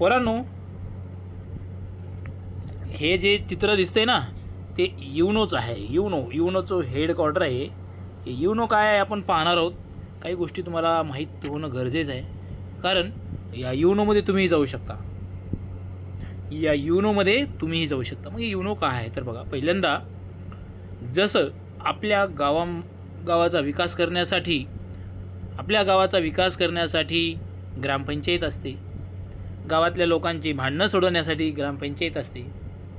पोरांनो हे जे चित्र दिसतंय ना ते युनोचं आहे. युनो युनोचं हेडक्वार्टर आहे. हे युनो काय आहे आपण पाहणार आहोत. काही गोष्टी तुम्हाला माहीत होणं गरजेचं आहे. कारण या युनोमध्ये तुम्ही जाऊ शकता. या युनोमध्ये तुम्हीही जाऊ शकता. मग युनो काय आहे? तर बघा पहिल्यांदा जसं आपल्या गावा गावाचा विकास करण्यासाठी आपल्या गावाचा विकास करण्यासाठी ग्रामपंचायत असते. गावातल्या लोकांची भांडणं सोडवण्यासाठी ग्रामपंचायत असते.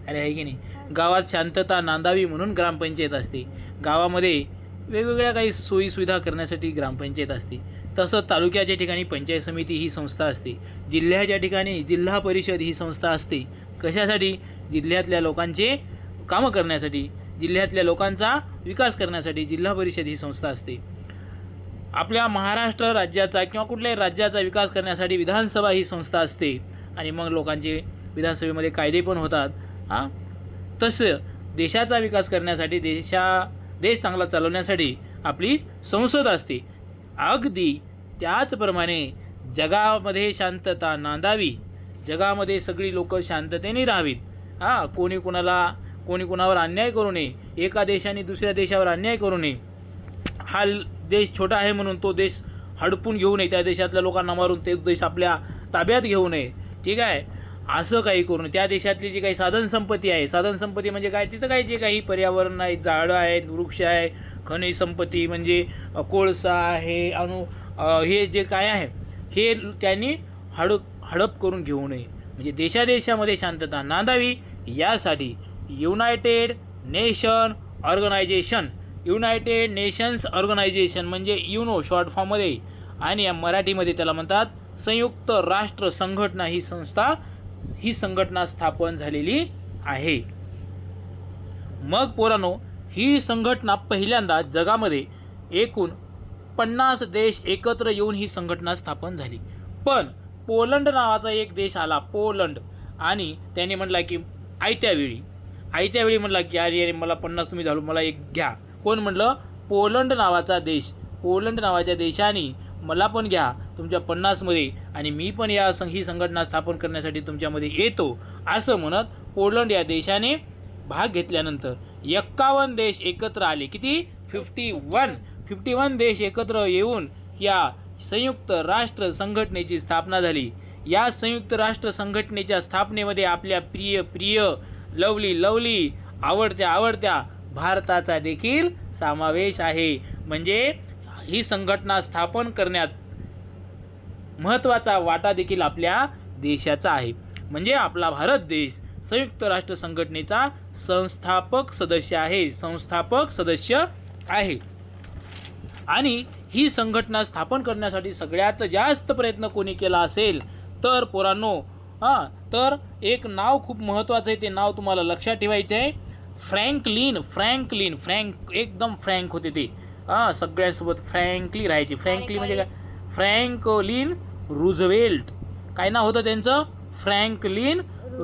अरे आहे की नाही? गावात शांतता नांदावी म्हणून ग्रामपंचायत असते. गावामध्ये वेगवेगळ्या काही सोयीसुविधा करण्यासाठी ग्रामपंचायत असते. तसं तालुक्याच्या ठिकाणी पंचायत समिती ही संस्था असते. जिल्ह्याच्या ठिकाणी जिल्हा परिषद ही संस्था असते. कशासाठी? जिल्ह्यातल्या लोकांचे कामं करण्यासाठी. जिल्ह्यातल्या लोकांचा विकास करण्यासाठी जिल्हा परिषद ही संस्था असते. आपल्या महाराष्ट्र राज्याचा किंवा कुठल्याही राज्याचा विकास करण्यासाठी विधानसभा ही संस्था असते. आणि मग लोकांचे विधानसभेमध्ये कायदे पण होतात. हां? तसं देशाचा विकास करण्यासाठी देशा देश चांगला चालवण्यासाठी आपली संसद असते. अगदी त्याचप्रमाणे जगामध्ये शांतता नांदावी. जगामध्ये सगळी लोक शांततेने राहावीत. हां? कोणी कोणाला कोणी कोणावर अन्याय करू नये. एका देशाने दुसऱ्या देशावर अन्याय करू नये. हा देश छोटा आहे म्हणून तो देश हडपून घेऊ नये. त्या देशातल्या लोकांना मारून ते देश आपल्या ताब्यात घेऊ नये. ठीक आहे? असं काही करू नये. त्या देशातली जी काही साधनसंपत्ती आहे साधनसंपत्ती म्हणजे काय? तिथं काही जे काही पर्यावरण आहे झाडं आहेत वृक्ष आहे खनिज संपत्ती म्हणजे कोळसा आहे अणु हे जे काय आहे हे त्यांनी हड हडप करून घेऊ नये. म्हणजे देशादेशामध्ये शांतता नांदावी. यासाठी United Nation Organisation United Nations Organisation म्हणजे युनो शॉर्ट फॉर्ममध्ये. आणि या मराठीमध्ये त्याला म्हणतात संयुक्त राष्ट्र संघटना ही संस्था ही संघटना स्थापन झालेली आहे. मग पोरानो ही संघटना पहिल्यांदा जगामध्ये एकूण पन्नास देश एकत्र येऊन ही संघटना स्थापन झाली. पण पोलंड नावाचा एक देश आला पोलंड. आणि त्याने म्हटला की आयत्यावेळी. आयत्यावेळी म्हटला की अरे अरे मला पन्नास तुम्ही झालो मला एक घ्या. कोण म्हटलं? पोलंड नावाचा देश. पोलंड नावाच्या देशाने मला पण घ्या तुमच्या पन्नासमध्ये आणि मी पण या संघ ही संघटना स्थापन करण्यासाठी तुमच्यामध्ये येतो असं म्हणत पोलंड या देशाने भाग घेतल्यानंतर एक्कावन्न देश एकत्र आले. किती? Fifty one. फिफ्टी वन देश एकत्र येऊन या संयुक्त राष्ट्र संघटनेची स्थापना झाली. या संयुक्त राष्ट्र संघटनेच्या स्थापनेमध्ये आपल्या प्रिय प्रिय लवली लवली आवडत्या आवडत्या भारताचा देखील समावेश आहे. म्हणजे ही संघटना स्थापन करण्यात महत्त्वाचा वाटा देखील आपल्या देशाचा आहे. म्हणजे आपला भारत देश संयुक्त राष्ट्र संघटनेचा संस्थापक सदस्य आहे संस्थापक सदस्य आहे. आणि ही संघटना स्थापन करण्यासाठी सगळ्यात जास्त प्रयत्न कोणी केला असेल? तर पोरांनो हां तर एक नाव खूप महत्त्वाचं आहे ते नाव तुम्हाला लक्षात ठेवायचं आहे फ्रँकलिन फ्रँकलिन फ्रँक एकदम फ्रँक होते ते. हां सगळ्यांसोबत फ्रँकली राहायचे. फ्रँकली म्हणजे काय? Franklin Roosevelt. काय नाव होतं त्यांचं? Franklin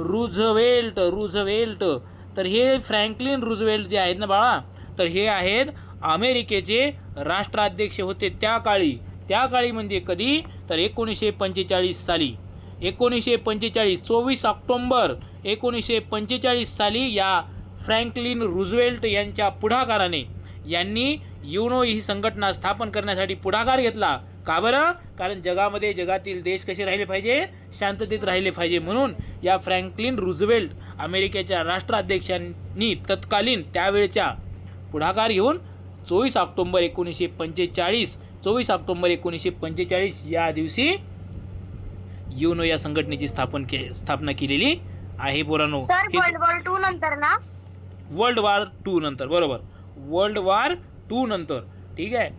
Roosevelt Roosevelt. तर हे फ्रँकलिन रुझवेल्ट जे आहेत ना बाळा तर हे आहेत अमेरिकेचे राष्ट्राध्यक्ष होते त्या काळी. त्या काळी म्हणजे कधी? तर एकोणीसशे पंचेचाळीस साली. एकोणीसशे पंचेचाळीस चोवीस ऑक्टोंबर एकोणीसशे पंचेचाळीस साली या फ्रँकलिन रुझवेल्ट यांच्या पुढाकाराने यांनी युनो ही संघटना स्थापन करण्यासाठी पुढाकार घेतला. का बरं? कारण जगामध्ये जगातील देश कसे राहिले पाहिजे? शांततेत राहिले पाहिजे. म्हणून या फ्रँकलिन रुझवेल्ट अमेरिकेच्या राष्ट्राध्यक्षांनी तत्कालीन त्यावेळच्या पुढाकार घेऊन चोवीस ऑक्टोंबर एकोणीसशे पंचेचाळीस चोवीस ऑक्टोंबर एकोणीसशे पंचेचाळीस या दिवशी युनो या संघटनेची स्थापन के स्थापना केलेली आहे पोरांनो. सर वर्ल्ड वॉर टू नंतर ना? वर्ल्ड वॉर टू नंतर बरोबर? वर्ल्ड वॉर टू नंतर ठीक आहे?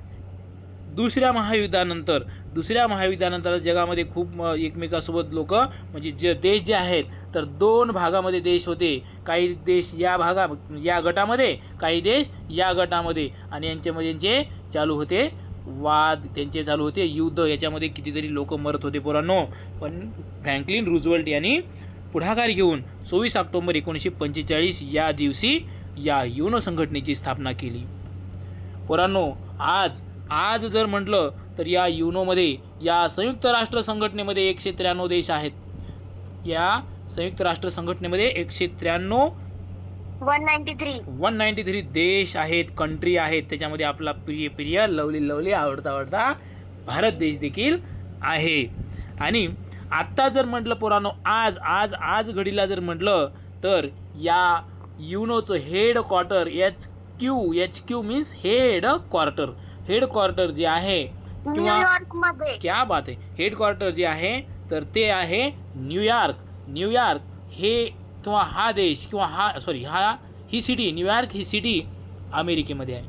दुसऱ्या महायुद्धानंतर दुसऱ्या महायुद्धानंतर जगामध्ये खूप एकमेकासोबत लोक म्हणजे जे देश जे आहेत तर दोन भागामध्ये देश होते. काही देश या भागा या गटामध्ये काही देश या गटामध्ये. आणि यांच्यामध्ये यांचे चालू होते वाद त्यांचे चालू होते युद्ध. याच्यामध्ये कितीतरी लोक मरत होते पोरांनो. पण फ्रँकलिन रुजवल्ट यांनी पुढाकार घेऊन चोवीस ऑक्टोबर एकोणीसशे पंचेचाळीस या दिवशी या युनो संघटनेची स्थापना केली. पोरांनो आज आज जर म्हटलं तर या युनोमध्ये या संयुक्त राष्ट्र संघटनेमध्ये एकशे त्र्याण्णव देश आहेत. या संयुक्त राष्ट्र संघटनेमध्ये एकशे त्र्याण्णव one ninety three. One ninety three देश आहेत कंट्री आहेत. त्याच्यामध्ये आपला प्रिय प्रिय लवली लवली आवडता आवडता भारत देश देखील आहे. आणि आत्ता जर म्हटलं पोरानो आज आज आज घडीला जर म्हटलं तर या युनोचं head quarter H Q H Q means head quarter. Head quarter जे आहे किंवा क्या बात आहे. हेडक्वार्टर जे आहे तर ते आहे न्यूयॉर्क न्यूयॉर्क हे किंवा हा देश किंवा हा सॉरी हा ही सिटी न्यूयॉर्क ही सिटी अमेरिकेमध्ये आहे.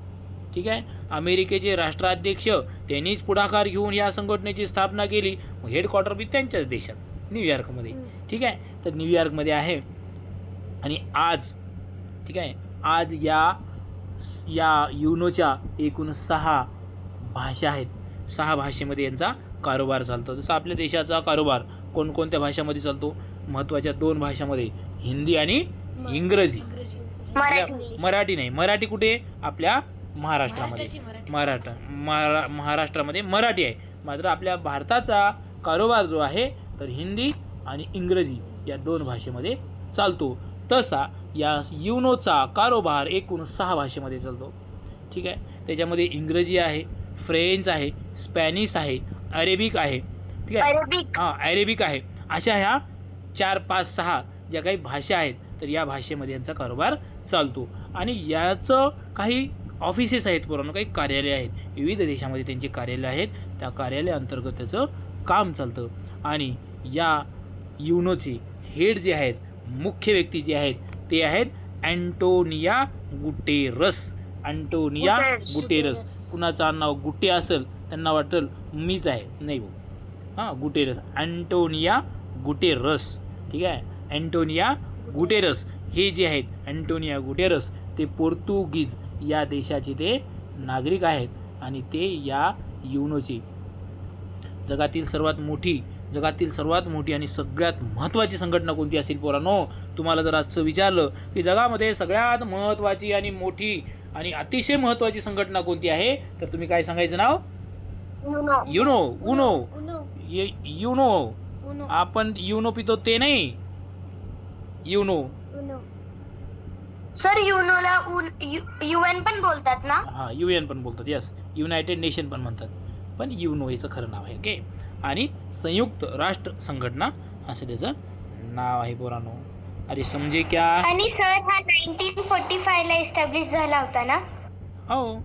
ठीक आहे? अमेरिकेचे राष्ट्राध्यक्ष त्यांनीच पुढाकार घेऊन या संघटनेची स्थापना केली. हेडक्वार्टर बी त्यांच्याच देशात न्यूयॉर्कमध्ये ठीक आहे? तर न्यूयॉर्कमध्ये आहे. आणि आज ठीक आहे? आज या या युनोच्या एकूण सहा भाषा आहेत. सहा भाषेमध्ये यांचा कारोबार चालतो. जसं आपल्या देशाचा कारोबार कोणकोणत्या भाषामध्ये चालतो? महत्त्वाच्या दोन भाषामध्ये हिंदी आणि इंग्रजी. मराठी. मराठी नाही. मराठी कुठे? आपल्या महाराष्ट्रामध्ये. महाराष्ट्र महारा महाराष्ट्रामध्ये मराठी आहे. मात्र आपल्या भारताचा कारोबार जो आहे तर हिंदी आणि इंग्रजी या दोन भाषेमध्ये चालतो. तसा या युनोचा कारोबार एकूण सहा भाषेमध्ये चालतो. ठीक आहे? त्याच्यामध्ये इंग्रजी आहे फ्रेंच आहे स्पॅनिश आहे अरेबिक आहे. ठीक आहे? हां अरेबिक आहे. अशा ह्या चार पाच सहा ज्या काही भाषा आहेत तर या भाषेमध्ये यांचा कारोबार चालतो. आणि याचं काही ऑफिसेस आहेत पुराणं काही कार्यालय आहेत. विविध देशामध्ये त्यांची कार्यालय आहेत. त्या कार्यालयाअंतर्गत त्याचं काम चालतं. आणि या युनोचे हेड जे आहेत मुख्य व्यक्ती जे आहेत ते आहेत अँटोनिया गुटेरस. Antonia Guterres. कुणाचं नाव गुटे असेल त्यांना वाटेल मीच आहे. नाही भाऊ हां गुटेरस. Antonio Guterres. ठीक आहे? Antonio Guterres. हे जे आहेत अँटोनिया गुटेरस ते पोर्तुगीज या देशाचे ते नागरिक आहेत आणि ते या युनोचे. जगातील सर्वात मोठी जगातील सर्वात मोठी आणि सगळ्यात महत्त्वाची संघटना कोणती असेल पोरानो? तुम्हाला जर असं विचारलं की जगामध्ये सगळ्यात महत्त्वाची आणि मोठी आणि अतिशय महत्त्वाची संघटना कोणती आहे तर तुम्ही काय सांगायचं नाव? युनो. UNO UNO. ये- युनो. आपण युनो पितो ते नाही. युनो. सर युनोला युएन पण बोलतात ना? हां यू एन पण बोलतात यस युनायटेड नेशन पण म्हणतात. पण युनो याचं खरं नाव आहे ओके आणि संयुक्त राष्ट्र संघटना असं त्याचं नाव आहे पोरानो. अरे समजे क्या? आणि सर हा नाईन्टीन फोर्टी फाय ला एस्टॅब्लिश झाला होता ना? हो.